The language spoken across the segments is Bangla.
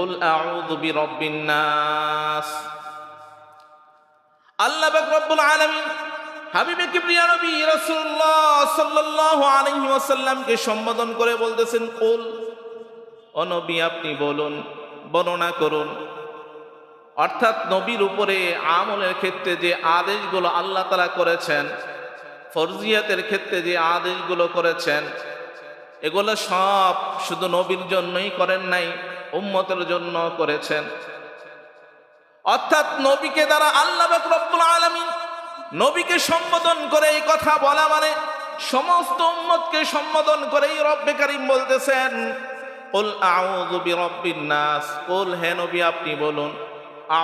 কুল আউযু বিরাব্বিন নাস আল্লাহ পাক রব্বুল আলামিন হাবিবে কিবরিয়া নবী রাসূলুল্লাহ সাল্লাল্লাহু আলাইহি ওয়াসাল্লামকে সম্বোধন করে বলতেছেন, কুল, ও নবী, আপনি বলুন, বর্ণনা করুন। অর্থাৎ নবীর উপরে আমলের ক্ষেত্রে যে আদেশগুলো আল্লাহ তালা করেছেন, ফরজিয়াতের ক্ষেত্রে যে আদেশগুলো করেছেন, এগুলো সব শুধু নবীর জন্যই করেন নাই উম্মতের জন্য করেছেন। অর্থাৎ নবীকে দ্বারা আল্লাহ রব্বুল আলামিন নবীকে সম্বোধন করে এই কথা বলা মানে সমস্ত উম্মতকে সম্বোধন করেই রব্বে কারিম বলতেছেন, কুল আউযু বিরাব্বিন নাস। কুল, হে নবী, আপনি বলুন,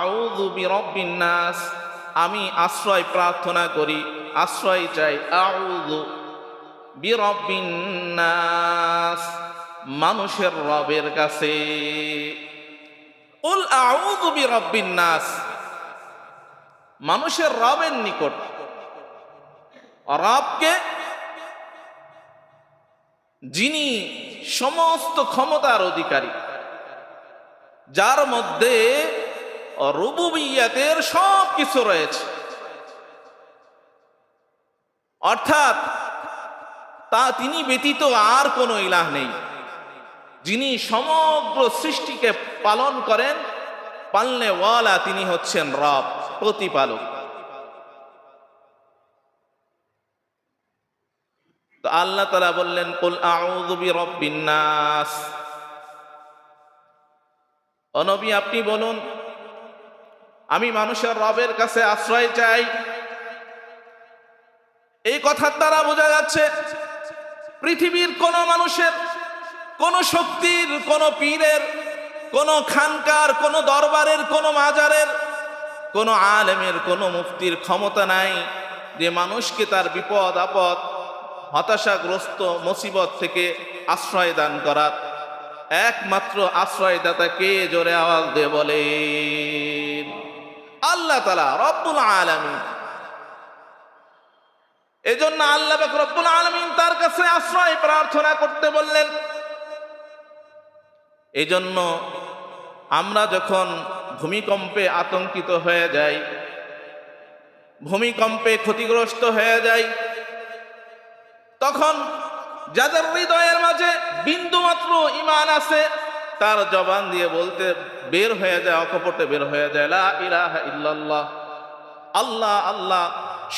আউযু বিরাব্বিন নাস। আমি আশ্রয় প্রার্থনা করি, আশ্রয় চাই, আউযু বিরাব্বিন নাস। মানুষের রবের কাছে। মানুষের রবের নিকট। রবকে যিনি সমস্ত ক্ষমতার অধিকারী, যার মধ্যে রুবুবিয়াতের সব কিছু রয়েছে। অর্থাৎ তা তিনি ব্যতীত আর কোনো ইলাহ নেই। যিনি সমগ্র সৃষ্টিকে পালন করেন, পালনে ওয়ালা তিনি হচ্ছেন রব, প্রতিপালক। তো আল্লাহ তালা বললেন, কুল আউযু বিরাব্বিন নাস। অনবী আপনি বলুন, আমি মানুষের রবের কাছে আশ্রয় চাই। এই কথার দ্বারা বোঝা যাচ্ছে, পৃথিবীর কোন মানুষের কোন শক্তির, কোন পীরের, কোন খানকার, কোন দরবারের, কোন মাজারের, কোন আলেমের, কোন মুফতির ক্ষমতা নাই যে মানুষকে তার বিপদ, আপদ, হতাশাগ্রস্ত মুসিবত থেকে আশ্রয় দান করার। একমাত্র আশ্রয়দাতা কে জোরে আওয়াজ দিয়ে বলে? আল্লাহ তালা রব্বুল আলমী এজন্য আল্লাহ রব্বুল আলমিন তার কাছে আশ্রয় প্রার্থনা করতে বললেন। এজন্য আমরা যখন ভূমিকম্পে আতঙ্কিত হয়ে যাই, ভূমিকম্পে ক্ষতিগ্রস্ত হয়ে যাই, তখন যাদের হৃদয়ের মাঝে বিন্দু মাত্র ইমান আছে, তার জবান দিয়ে বলতে বের হয়ে যায়, অকপটে বের হয়ে যায়, লা ইলাহা ইল্লাল্লাহ। আল্লাহ আল্লাহ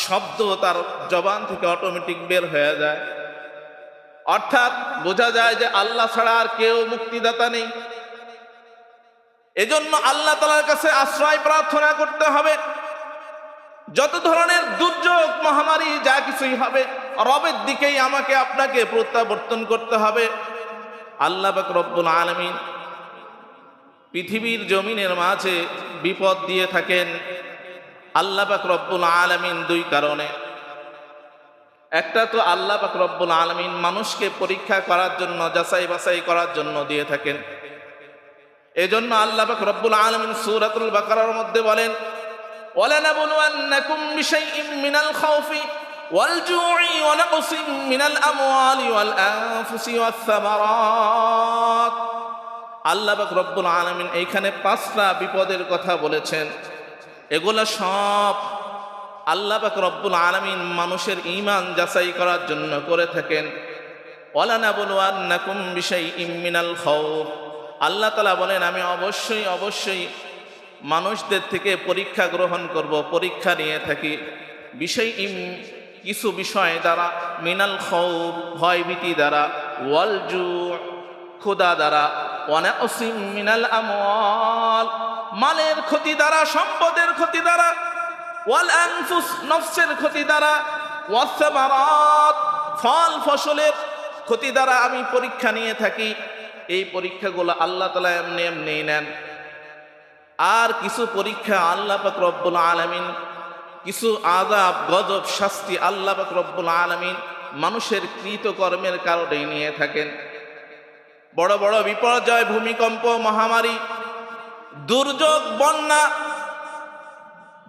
শব্দ তার জবান থেকে অটোমেটিক বের হয়ে যায়। অর্থাৎ বোঝা যায় যে আল্লাহ ছাড়া আর কেউ মুক্তিদাতা নেই। এজন্য আল্লাহ তালার কাছে আশ্রয় প্রার্থনা করতে হবে। যত ধরনের দুর্যোগ, মহামারী, যা কিছুই হবে, রবের দিকেই আমাকে আপনাকে প্রত্যাবর্তন করতে হবে। আল্লাহ রব্বুল আলমিন পৃথিবীর জমিনের মাঝে বিপদ দিয়ে থাকেন। আল্লাহ রব্বুল আলমিন দুই কারণে। একটা তো আল্লাহ পাক রব্বুল আলমিন মানুষকে পরীক্ষা করার জন্য যাচাই বাছাই করার জন্য দিয়ে থাকেন এজন্য আল্লাহ পাক রব্বুল আলমিন সুরাতুল বাকারার মধ্যে বলেন ولنبلونكم بشيء من الخوف والجوع ونقص من الأموال والأنفس والثمرات আল্লাহ পাক রব্বুল আলমিন এইখানে পাঁচটা বিপদের কথা বলেছেন এগুলো সব আল্লাহ পাক রব্বুল আলমিন মানুষের ইমান যাচাই করার জন্য করে থাকেন। ওলানা বলুয়ান্নাকুম বিষয় ইমিনাল আল্লাহ তালা বলেন, আমি অবশ্যই অবশ্যই মানুষদের থেকে পরীক্ষা গ্রহণ করব, পরীক্ষা নিয়ে থাকি। বিষয় ইম কিছু বিষয় দ্বারা, মিনাল খৌফ ভয়ভীতি দ্বারা ওয়ালজু ক্ষুদা দ্বারা অনেক মিনাল আমল মালের ক্ষতি দ্বারা, সম্পদের ক্ষতি দ্বারা ওয়াল নফসের ক্ষতি দ্বারা ওয়াসামারাত ফল ফসলের ক্ষতি দ্বারা আমি পরীক্ষা নিয়ে থাকি। এই পরীক্ষাগুলো আল্লাহ তালা এমনি এমনি নেন। আর কিছু পরীক্ষা আল্লাহ পাক রব্বুল আলমিন, কিছু আদাব গজব, শাস্তি আল্লাহ পাক রব্বুল আলমিন মানুষের কৃতকর্মের কারণেই নিয়ে থাকেন। বড় বড় বিপর্যয়, ভূমিকম্প, মহামারী, দুর্যোগ, বন্যা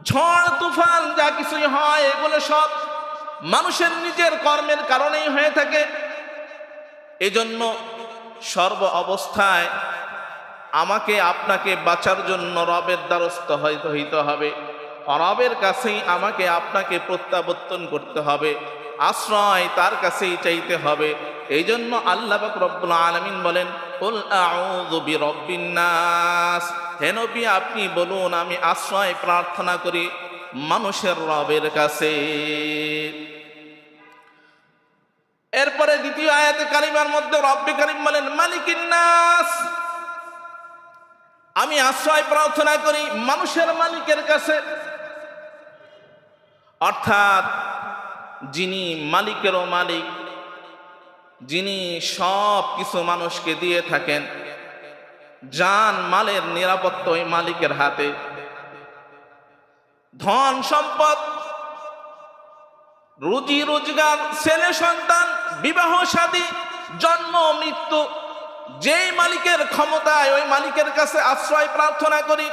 ঝড়, তুফান, যা কিছুই হয়, এগুলো সব মানুষের নিজের কর্মের কারণেই হয়ে থাকে। এজন্য সর্ব অবস্থায় আমাকে, আপনাকে বাঁচার জন্য রবের দ্বারস্থ হইতে হইতে হবে। রবের কাছেই আমাকে, আপনাকে প্রত্যাবর্তন করতে হবে। আশ্রয় তার কাছেই চাইতে হবে। এই জন্য আল্লাহ রব্বুল আলমিন বলেন নাস। হে নবী, আপনি বলুন, আমি আশ্রয় প্রার্থনা করি মানুষের রবের কাছে। এরপরে দ্বিতীয় আয়াতে কারিমার মধ্যে রব্বে কারিম বলেন, মালিকিন নাস। আমি আশ্রয় প্রার্থনা করি মানুষের মালিকের কাছে। অর্থাৎ যিনি মালিকেরও মালিক যিনি সব কিছু মানুষকে দিয়ে থাকেন জান মালের নিরাপত্তা ওই মালিকের হাতে। ধন সম্পদ, রুজি রোজগার, ছেলে সন্তান, বিবাহ শাদী জন্ম, মৃত্যু, যেই মালিকের ক্ষমতায় ওই মালিকের কাছে আশ্রয় প্রার্থনা করি,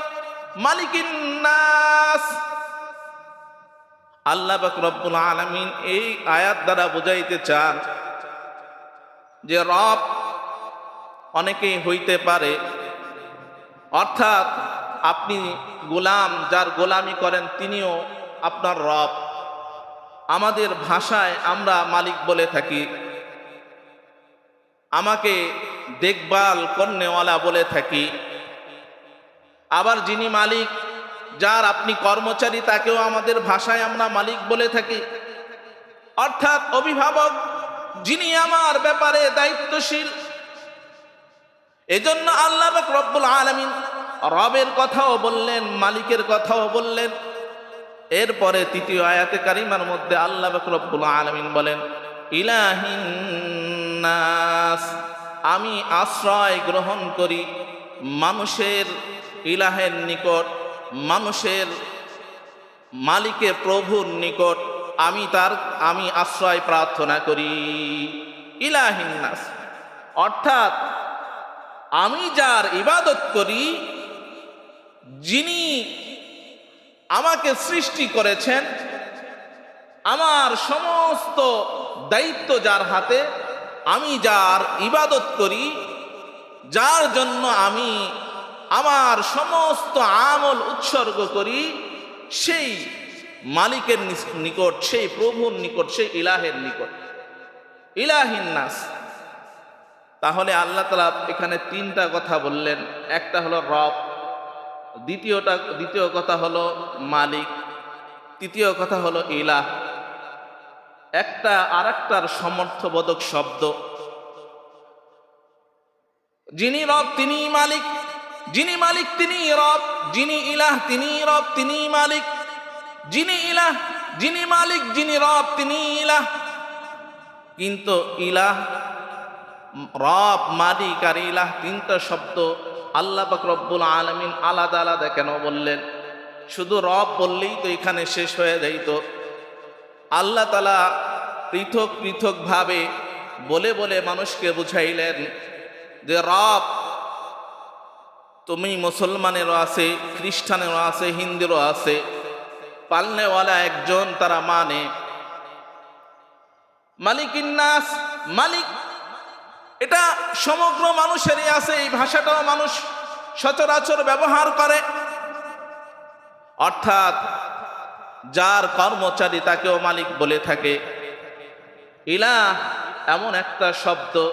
মালিকিন নাস। আল্লাহ বাক রব্বুল আলমিন এই আয়াত দ্বারা বুঝাইতে চান যে রব অনেকেই হইতে পারে। অর্থাৎ আপনি গোলাম, যার গোলামি করেন তিনিও আপনার রব। আমাদের ভাষায় আমরা মালিক বলে থাকি। আমাকে দেখভাল কন্যওয়ালা বলে থাকি। আবার যিনি মালিক, যার আপনি কর্মচারী, তাকেও আমাদের ভাষায় আমরা মালিক বলে থাকি। অর্থাৎ অভিভাবক যিনি আমার ব্যাপারে দায়িত্বশীল, এজন্য আল্লাহ রব্বুল আলমিন রবের কথাও বললেন, মালিকের কথাও বললেন। এরপরে তৃতীয় আয়াতে কারিমার মধ্যে আল্লাহ রব্বুল আলমিন বলেন ইলাহিন্নাস আমি আশ্রয় গ্রহণ করি মানুষের ইলাহের নিকট, মানুষের মালিকে প্রভুর নিকট আমি তার, আমি আশ্রয় প্রার্থনা করি। ইলাহিন্নাস অর্থাৎ আমি যার ইবাদত করি, যিনি আমাকে সৃষ্টি করেছেন, আমার সমস্ত দায়িত্ব যার হাতে, আমি যার ইবাদত করি, যার জন্য আমি আমার সমস্ত আমল উৎসর্গ করি, সেই মালিকের নিকট, সেই প্রভুর নিকট, সেই ইলাহের নিকট। ইলাহিন্নাস তাহলে আল্লাহ তালা এখানে তিনটা কথা বললেন। একটা হলো রব, দ্বিতীয়টা, দ্বিতীয় কথা হলো মালিক, তৃতীয় কথা হলো ইলাহ। একটা আর একটার সমর্থবোধক শব্দ। যিনি রব তিনি মালিক। যিনি মালিক তিনি রব। যিনি ইলাহ তিনি রব তিনি মালিক। যিনি ইলাহ, যিনি মালিক, যিনি রব, তিনি ইলাহ। কিন্তু ইলাহ, রব, মালিক আর ইলাহ তিনটা শব্দ আল্লাহ পাক রব্বুল আলমিন আলাদা আলাদা কেন বললেন? শুধু রব বললেই তো এখানে শেষ হয়ে যাইতো আল্লাহ তালা পৃথক পৃথকভাবে বলে বলে মানুষকে বুঝাইলেন যে, রব, তুমি মুসলমানেরও আছে, খ্রিস্টানেরও আছে, হিন্দুরও আছে পালনেওয়ালা একজন তারা মানে। মালিকিন্নাস মালিক। এটা সমগ্র মানুষেরই আছে, এই ভাষাটাও মানুষ সচরাচর ব্যবহার করে। অর্থাৎ যার কর্মচারী তাকেও মালিক বলে থাকে। ইলা এমন একটা শব্দ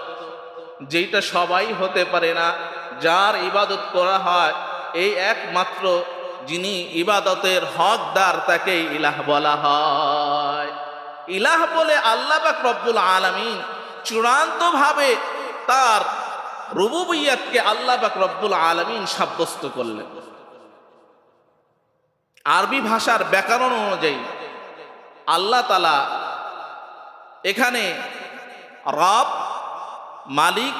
যেটা সবাই হতে পারে না, যার ইবাদত করা হয়, এই একমাত্র যিনি ইবাদতের হকদার, তাকে ইলাহ বলা হয়। ইলাহ বলে আল্লাহ পাক রব্বুল আলমিন চূড়ান্তভাবে তার রুবুবিয়াতকে আল্লাহ পাক রব্বুল আলমিন সাব্যস্ত করলেন। আরবি ভাষার ব্যাকরণ অনুযায়ী আল্লাহ তালা এখানে রব, মালিক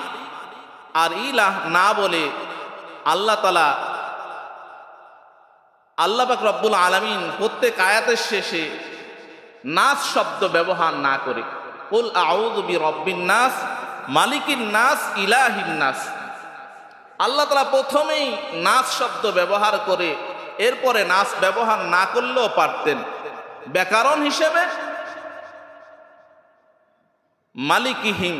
আর ইলাহ না বলে আল্লাহ তালা আল্লাহ পাক রব্বুল আলমিন প্রত্যেক আয়াতের শেষে নাস শব্দ ব্যবহার না করে, কুল আউযু বি রব্বিন নাস, মালিকিন নাস, ইলাহিন নাস। আল্লাহ তালা প্রথমেই নাস শব্দ ব্যবহার করে, এরপরে নাস ব্যবহার না করলেও পারতেন। ব্যাকরণ হিসেবে, মালিকিহীন,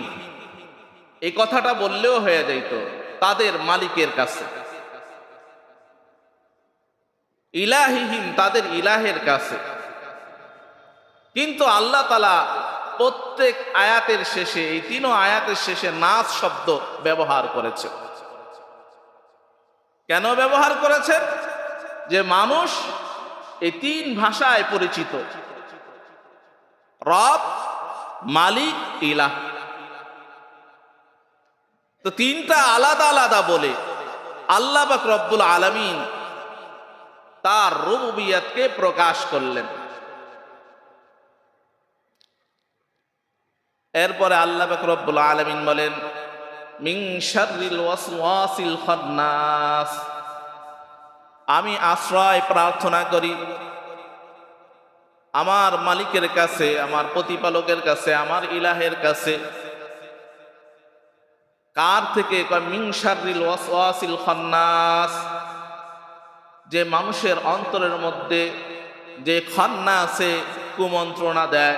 এই কথাটা বললেও হয়ে যাইত, তাদের মালিকের কাছে। ইলাহিহীন তাদের ইলাহের কাছে। কিন্তু আল্লাহ তালা প্রত্যেক আয়াতের শেষে, এই তিনও আয়াতের শেষে নাচ শব্দ ব্যবহার করেছে। কেন ব্যবহার করেছেন যে মানুষ এই তিন ভাষায় পরিচিত। রব, মালিক, ইলাহ। তো তিনটা আলাদা আলাদা বলে আল্লাহ বাক রব্বুল আলমিন তার রুবিয়াতকে প্রকাশ করলেন। এরপরে আল্লাহ রব্বুল আলমিন বলেন আমি আশ্রয় প্রার্থনা করি। আমার মালিকের কাছে, আমার প্রতিপালকের কাছে, আমার ইলাহের কাছে। কার থেকে কয় মিং শাররিল ওয়াসওয়াসিল খান্নাস? যে মানুষের অন্তরের মধ্যে যে খন্না আছে, কুমন্ত্রণা দেয়,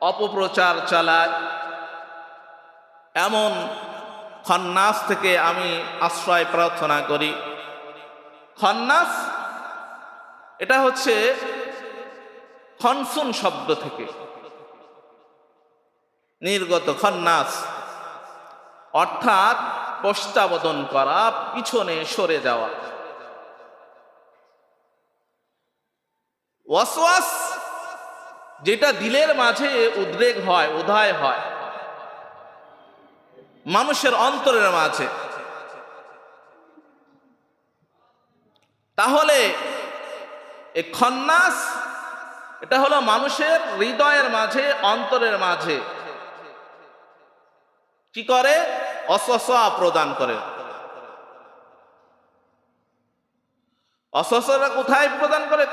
অপপ্রচার চালায়, এমন খন্নাস থেকে আমি আশ্রয় প্রার্থনা করি। খন্নাস, এটা হচ্ছে খনসুন শব্দ থেকে। নির্গত খন্নাস, অর্থাৎ পশ্চাবদন করা, পিছনে সরে যাওয়া। ওয়াসওয়াস যেটা দিলের মাঝে উদ্রেক হয় উদয় হয়। মানুষের অন্তরের মাঝে। তাহলে এই খন্নাস, এটা হলো মানুষের হৃদয়ের মাঝে, অন্তরের মাঝে। কি করে? অসসা প্রদান করে। অসসরা কোথায় প্রদান করে?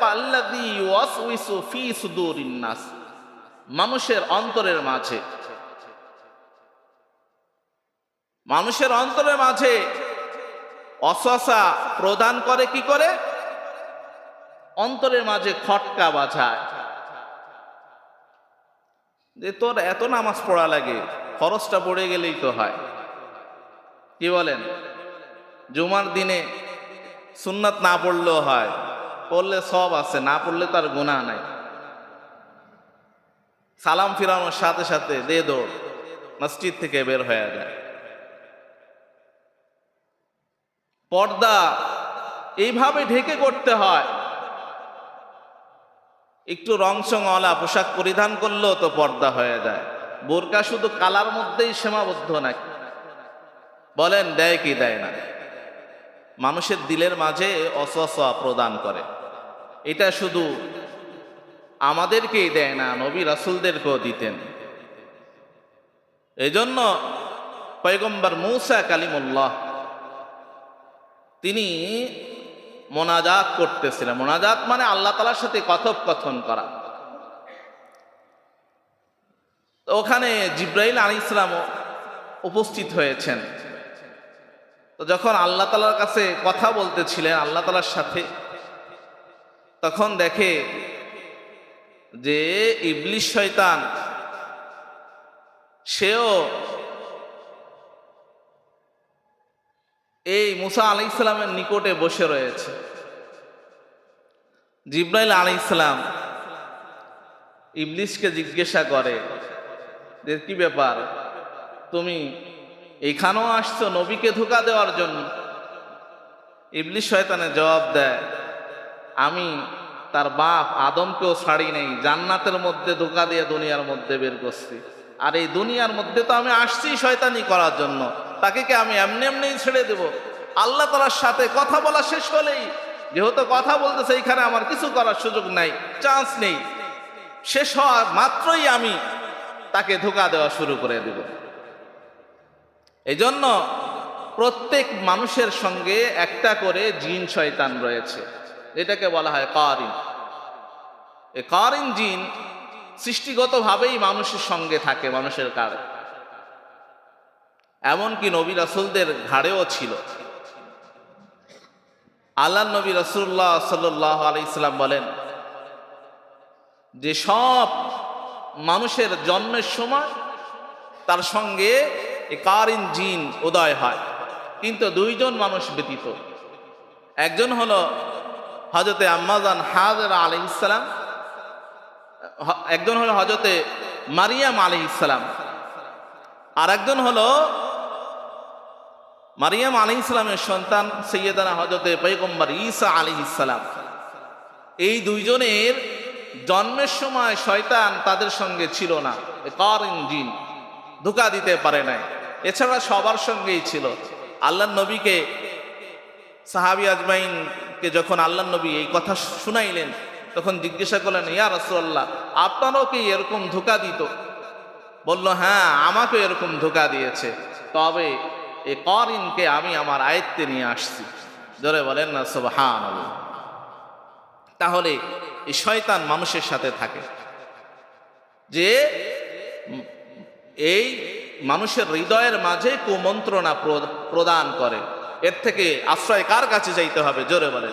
মানুষের অন্তরের মাঝে। মানুষের অন্তরের মাঝে অসসা প্রদান করে কি করে? অন্তরের মাঝে খটকা বাজায়। যে তোর এত নামাজ পড়া লাগে, খরচটা পড়ে গেলেই তো হয়। কি বলেন? জুমার দিনে সুন্নাত না পড়লেও হয়। পড়লে সব আছে, না পড়লে তার গুণা নাই। সালাম ফিরানোর সাথে সাথে দে দৌড়, মসজিদ থেকে বের হয়ে যায় পর্দা এইভাবে ঢেকে করতে হয়। একটু রংসংওয়ালা পোশাক পরিধান করলেও তো পর্দা হয়ে যায়। বোরকা শুধু কালার মধ্যেই সীমাবদ্ধ নাকি? বলেন, দেয় কি দেয় না? মানুষের দিলের মাঝে অসসা প্রদান করে। এটা শুধু আমাদেরকেই দেয় না, নবী রাসুলদেরকেও দিতেন। এই জন্য পয়গম্বর মৌসা কালিমুল্লাহ, তিনি মোনাজাত করতেছিলেন। মোনাজাত মানে আল্লাহ তালার সাথে কথোপকথন করা। ওখানে জিব্রাইল আলী ইসলামও উপস্থিত হয়েছেন। তো যখন আল্লাহ তালার কাছে কথা বলতেছিলেন, আল্লাহ তালার সাথে, তখন দেখে যে ইবলিশ শয়তান, সেও এই মুসা আলি ইসলামের নিকটে বসে রয়েছে। জিব্রাইল আলি ইসলাম ইবলিশকে জিজ্ঞাসা করে যে, কি ব্যাপার? তুমি এখানেও আসছো নবীকে ধোকা দেওয়ার জন্য? ইবলিশ শয়তানের জবাব দেয়, আমি তার বাপ আদমকেও ছাড়ি নেই, জান্নাতের মধ্যে ধোকা দিয়ে দুনিয়ার মধ্যে বের করছি। আর এই দুনিয়ার মধ্যে তো আমি আসছি শয়তানি করার জন্য, তাকে কি আমি এমনি এমনি ছেড়ে দেব? আল্লাহ তালার সাথে কথা বলা শেষ হলেই, যেহেতু কথা বলতেছে, এইখানে আমার কিছু করার সুযোগ নাই চান্স নেই। শেষ হওয়ার মাত্রই আমি তাকে ধোকা দেওয়া শুরু করে দেব। এই জন্য প্রত্যেক মানুষের সঙ্গে একটা করে জিন শয়তান রয়েছে এটাকে বলা হয় কারিন। এ কারিন জিন সৃষ্টিগতভাবেই মানুষের সঙ্গে থাকে, মানুষের কারে এমনকি নবী রাসুলদের ঘাড়েও ছিল। আল্লাহ নবী রসুল্লাহ সাল্লাহ আলাইসাল্লাম বলেন, যে সব মানুষের জন্মের সময় তার সঙ্গে কারিন জিন উদয় হয়। কিন্তু দুইজন মানুষ ব্যতীত। একজন হলো হজরতে আম্মাজান হাজর আলি ইসলাম একজন হলো হজরতে মারিয়াম আলি ইসলাম আর একজন হলো মারিয়াম আলী ইসলামের সন্তান সৈয়দানা হজরতে পৈগম্বর ঈসা আলী ইসলাম এই দুইজনের জন্মের সময় শয়তান তাদের সঙ্গে ছিল না। কারিন জিন ধোকা দিতে পারে নাই। এছাড়া সবার সঙ্গেই ছিল। আল্লাহ নবীকে, সাহাবি আজমাইনকে যখন আল্লাহ নবী এই কথা শুনাইলেন, তখন জিজ্ঞাসা করলেন, ইয়া রসল্লাহ আপনারও কি এরকম ধোকা দিত? বলল হ্যাঁ আমাকে এরকম ধোকা দিয়েছে। তবে এ করিনকে আমি আমার আয়ত্তে নিয়ে আসছি। জোরে বলেন না সুবহান তাহলে এই শয়তান মানুষের সাথে থাকে। যে এই মানুষের হৃদয়ের মাঝে কুমন্ত্রণা প্র- প্রদান করে। এর থেকে আশ্রয় কার কাছে যাইতে হবে? জোরে বলে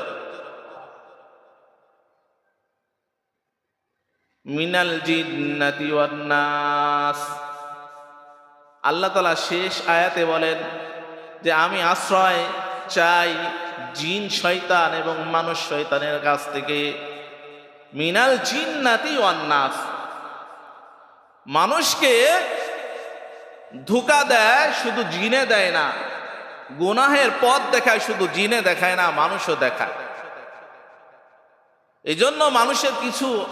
মিনাল জিন্নাতি আল্লাহ তালা শেষ আয়াতে বলেন যে, আমি আশ্রয় চাই জিন, শয়তান এবং মানুষ শয়তানের কাছ থেকে। মিনাল জিন্নাতি নাস। মানুষকে ধোকা দেয়, শুধু জিনে দেয় না। গুনাহের পথ দেখায়, শুধু জিনে দেখায় না, মানুষও দেখায়। এই জন্য মানুষের কিছু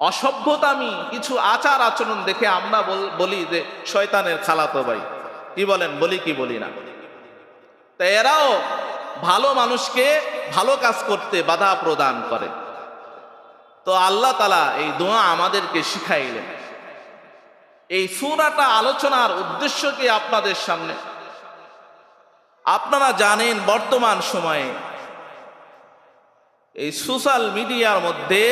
অসভ্যতামি, কিছু আচার আচরণ দেখে আমরা বল- যে, শয়তানের খালাতো ভাই। কি বলেন? বলি কি বলি না? তা এরাও ভালো মানুষকে ভালো কাজ করতে বাধা প্রদান করে। তো আল্লাহ তালা এই দোয়া আমাদেরকে শিখাইলেন। এই সুরাটা আলোচনার উদ্দেশ্য কি আপনাদের সামনে। আপনারা জানেন বর্তমান সময়ে এই সোশ্যাল মিডিয়ার মধ্যে